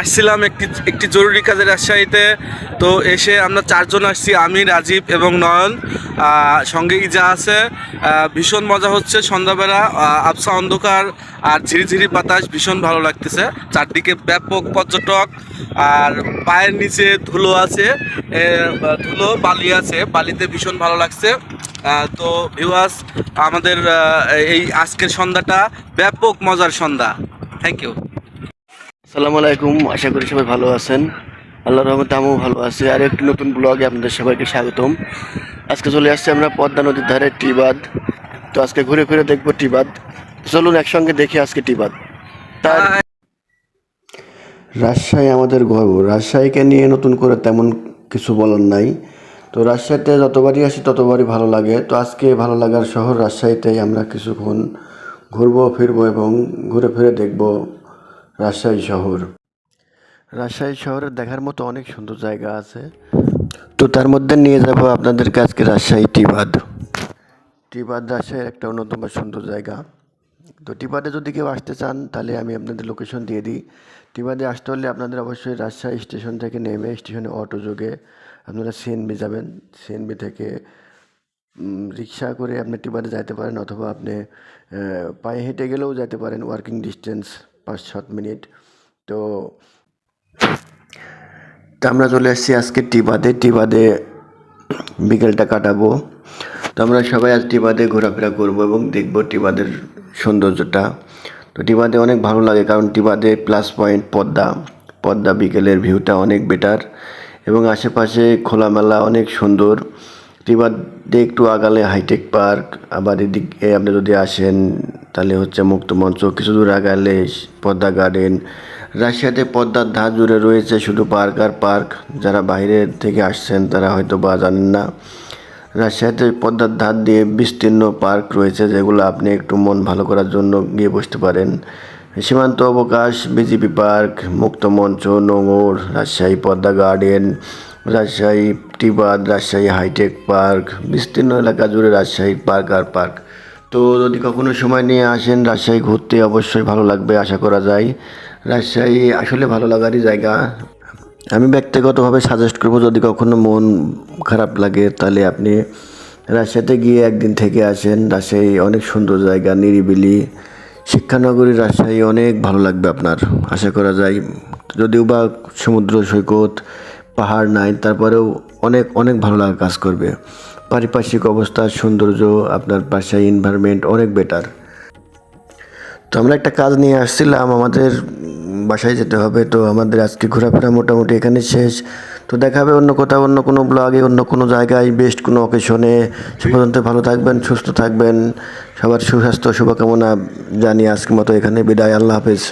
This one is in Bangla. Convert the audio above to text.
আসছিলাম একটি একটি জরুরি কাজে রাজশাহীতে। তো এসে আমরা চারজন আসছি আমি রাজীব এবং নয়ন। সঙ্গে ইজা আছে। ভীষণ মজা হচ্ছে সন্ধ্যাবেলা। আবসা অন্ধকার আর ঝিরিঝিরি বাতাস, ভীষণ ভালো লাগতেছে। চারদিকে ব্যাপক পর্যটক। আর পায়ের নিচে ধুলো আছে। ধুলো, বালি আছে। বালিতে ভীষণ ভালো লাগছে। তো ভিউয়ার্স আমাদের এই আজকের সন্ধ্যাটা ব্যাপক মজার সন্ধ্যা। থ্যাংক ইউ আসসালামু আলাইকুম, আশা করি সবাই ভালো আছেন। আল্লাহ রহমতে আমিও ভালো আছি। আর একটি নতুন ব্লগে আপনাদের সবাইকে স্বাগতম। আজকে চলে আসছি আমরা পদ্মা নদীর ধারে টি টিবাদ। তো আজকে ঘুরে ফিরে দেখব টিবাদ। চলুন একসঙ্গে দেখি আজকে টিবাদ। তার রাজশাহী আমাদের গর্ব। রাজশাহীকে নিয়ে নতুন করে তেমন কিছু বলার নাই। তো রাজশাহীতে যতবারই আসি, ততবারই ভালো লাগে। তো আজকে ভালো লাগার শহর রাজশাহীতেই আমরা কিছুক্ষণ ঘুরবো, ফিরবো এবং ঘুরে ফিরে দেখব। রাজশাহী শহর। রাজশাহী শহরের দেখার মতো অনেক সুন্দর জায়গা আছে। তো তার মধ্যে নিয়ে যাব আপনাদেরকে আজকে রাজশাহী টিবাদ। টিবাদ রাজশাহীর একটা অন্যতম সুন্দর জায়গা। তো টিবাদে যদি কেউ আসতে চান, তাহলে আমি আপনাদের লোকেশন দিয়ে দিই। টিবাদে আসতে হলে আপনাদের অবশ্যই রাজশাহী স্টেশন থেকে নেমে স্টেশনে অটো যোগে আপনারা সিএনবি যাবেন। সিএনবি থেকে রিক্সা করে আপনি টিবাদে যাইতে পারেন অথবা আপনি পায়ে হেঁটে গেলেও যেতে পারেন ওয়ার্কিং ডিস্টেন্স পাঁচ সাত মিনিট। তো তো আমরা চলে এসেছি আজকে টিবাদে। টিবাদে বিকেলটা কাটাবো। তো আমরা সবাই আজ টিবাদে ঘোরাফেরা করব এবং দেখব টিবাদের সৌন্দর্যটা। তো টিবাদে অনেক ভালো লাগে কারণ টিবাদে প্লাস পয়েন্ট পদ্মা। পদ্মা বিকেলের ভিউটা অনেক বেটার এবং আশেপাশে খোলামেলা অনেক সুন্দর। টিবাদে একটু আগালে হাইটেক পার্ক আবার এদিকে আপনি যদি আসেন তাহলে হচ্ছে মুক্তমঞ্চ কিছু দূর আগালে পদ্মা গার্ডেন রাশিয়াতে পদ্মার ধার জুড়ে রয়েছে শুধু পার্ক আর পার্ক যারা বাইরে থেকে আসছেন তারা হয়তো বা জানেন না। রাজশাহীতে পদ্মার ধার দিয়ে বিস্তীর্ণ পার্ক রয়েছে যেগুলো আপনি একটু মন ভালো করার জন্য গিয়ে বসতে পারেন। সীমান্ত অবকাশ বিজিপি পার্ক মুক্তমঞ্চ নোঙর, রাজশাহী পদ্মা গার্ডেন রাজশাহী টিবাদ, রাজশাহী হাইটেক পার্ক বিস্তীর্ণ এলাকা জুড়ে রাজশাহী পার্ক আর পার্ক তো যদি কখনো সময় নিয়ে আসেন রাজশাহী ঘুরতে, অবশ্যই ভালো লাগবে, আশা করা যায়। রাজশাহী আসলে ভালো লাগারই জায়গা। আমি ব্যক্তিগতভাবে সাজেস্ট করব, যদি কখনো মন খারাপ লাগে, তাহলে আপনি রাজশাহীতে গিয়ে একদিন থেকে আসেন। রাজশাহী অনেক সুন্দর জায়গা, নিরিবিলি। শিক্ষানগরী রাজশাহী অনেক ভালো লাগবে আপনার, আশা করা যায়। যদিও বা সমুদ্র সৈকত, পাহাড় নাই, তারপরেও অনেক অনেক ভালো লাগা কাজ করবে। পারিপার্শ্বিক অবস্থা, সৌন্দর্য, আপনার পাশে এনভায়রনমেন্ট অনেক বেটার তো আমরা একটা কাজ নিয়ে আসছিলাম, আমাদের বাসায় যেতে হবে। তো আমাদের আজকে ঘোরাফেরা মোটামুটি এখানে শেষ। তো দেখা হবে অন্য কোথাও, অন্য কোনো ব্লগে অন্য কোনো জায়গায় বেস্ট কোনো অকেশনে সে পর্যন্ত ভালো থাকবেন, সুস্থ থাকবেন। সবার সুস্বাস্থ্য, শুভকামনা জানিয়ে আজকের মতো এখানে বিদায়। আল্লাহ হাফেজ।